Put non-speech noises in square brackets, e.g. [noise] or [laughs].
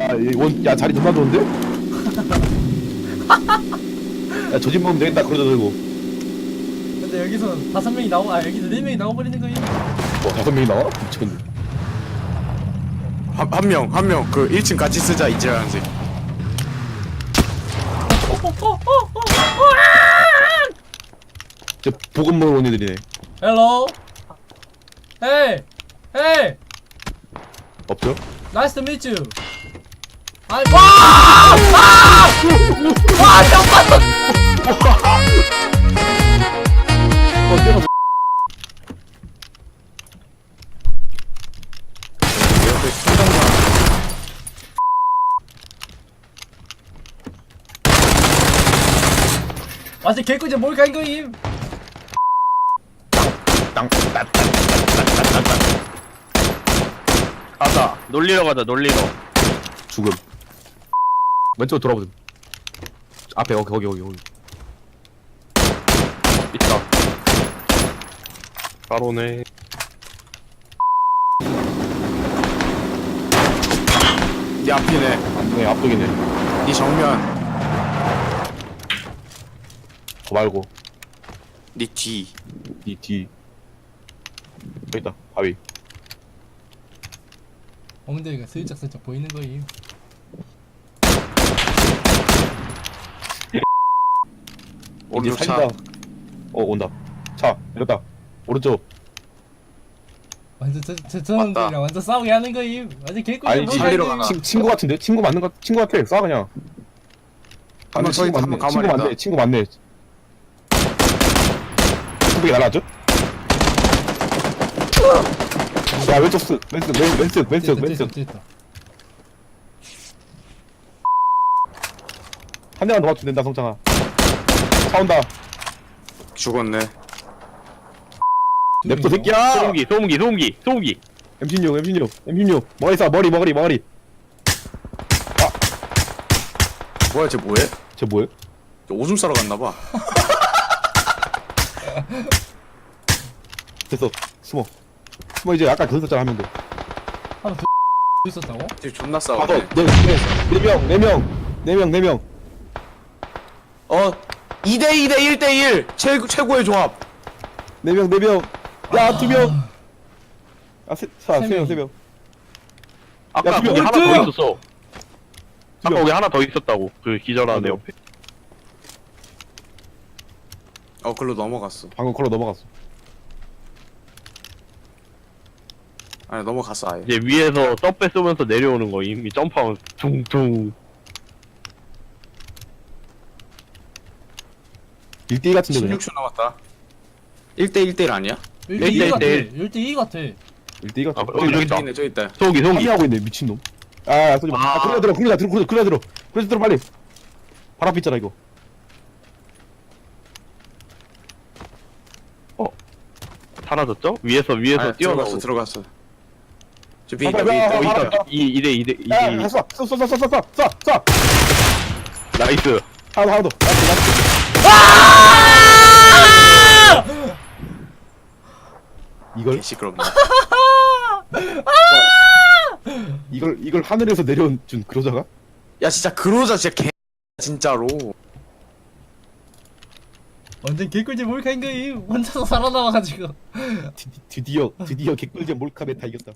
야, 이 원, 야 자리 존나 좋은데? [laughs] 야, 저 집 먹으면 되겠다. 그러다 들고. 근데 여기서 다섯 명이 나오 아 여기서 네 명이 나와버리는 거임 뭐 다섯 명이 나와? 미쳤네. 한, 한 명, 한 명, 그 1층 같이 쓰자, 이제란색. 저 보급 먹으러 온 애들이네. 헬로 헤이 헤이 없죠? 나이스 투 미츠 아이 와! 아! 와! 잠깐만! 완전 개꿀잼 뭘 가인 거임 땅, 땅, 가자 놀리러 가자 놀리러 죽음. 왼쪽 돌아보자. 앞에 거기 거기 거기 거기. 있다 바로네 네 앞이네. 네, 앞쪽이네. 네 정면. 거 말고 네 뒤. 이 뒤. 여기 있다. 바위. 엉덩이가 슬쩍슬쩍 보이는 거임 오른쪽 차. 살리다. 어 온다. 차 내렸다. 오른쪽. 완전 저, 저, 저 놈들이랑 완전 싸우게 하는 거임 완전 살리러 가나? 거임 친, 친구 같은데? 친구 맞는 거 친구 같아. 쏴 그냥. 한명 서 있다, 친구 한명 맞네. 친구 가만히 맞네. 있다. 친구 맞네. 친구가 날라왔죠? 야 왼쪽 스 왼쪽 왼- 왼쪽 왼쪽 왼쪽 됐다. 한 대만 더 맞추면 된다 성창아. 차 온다. 죽었네. 두 냅둬? 새끼야. 소음기 소음기 소음기 소음기 M16 M16 M16 머리 쏴 머리 머리 머리. 뭐야, 쟤 뭐해? 쟤 뭐예요? 저 오줌 싸러 갔나봐. [laughs] 됐어 숨어. 숨어 이제 아까 그 썼잖아 한명 더. 하나 더 있었다고? 쟤 존나 아, 싸우네. 네네 네 명 네 명 네 명 네 명 어, 2대2 대 1대1. 최, 최고의 조합. 네 명 네 명 야 두 명. 아세명 명. 세 명. 아까 야, 두 거기 명. 하나 더 명. 있었어 아까 명. 거기 하나 더 있었다고 그 기절하는 애두 명. 옆에 어, 글로 넘어갔어. 방금 걸어 넘어갔어. 아니, 넘어갔어, 아예. 이제 위에서 서페 쏘면서 내려오는 거 이미 점프하면 둥둥 1대1 같은데 그냥. 16초 남았다. 1대 1대1 아니야? 1대2 같아 일. 1대2 같아 1대1 같아. 아, 여기 저기 있다 저기 있네, 저기 있다. 소음기 소음기 합의하고 있네 미친놈. 아, 야, 쏘지 마. 아, 아. 그래 들어, 그래 들어, 그래 들어. 그래 들어 빨리. 바로 앞에 있잖아 이거. 사라졌죠? 위에서 위에서 들어갔어, 뛰어나오고 들어갔어. 저 비, 아, 비, 빨리 와, 비, 와, 비, 와, 비. 와. 이 2대 2대 야, 야, 2대 쏴, 쏴, 쏴, 쏴, 쏴, 쏴, 쏴, 쏴. 나이스 하나 더, 하나 더. 나이스, 나이스. 이걸 개 시끄럽네. 이걸 이걸 하늘에서 내려온 준 그러자가? 야, 진짜 그로자 진짜 개 진짜로. 완전 개꿀잼 뭘 가인 거임 혼자서 살아남아가지고 드, 드디어 드디어 개꿀잼 몰카메 다 이겼다.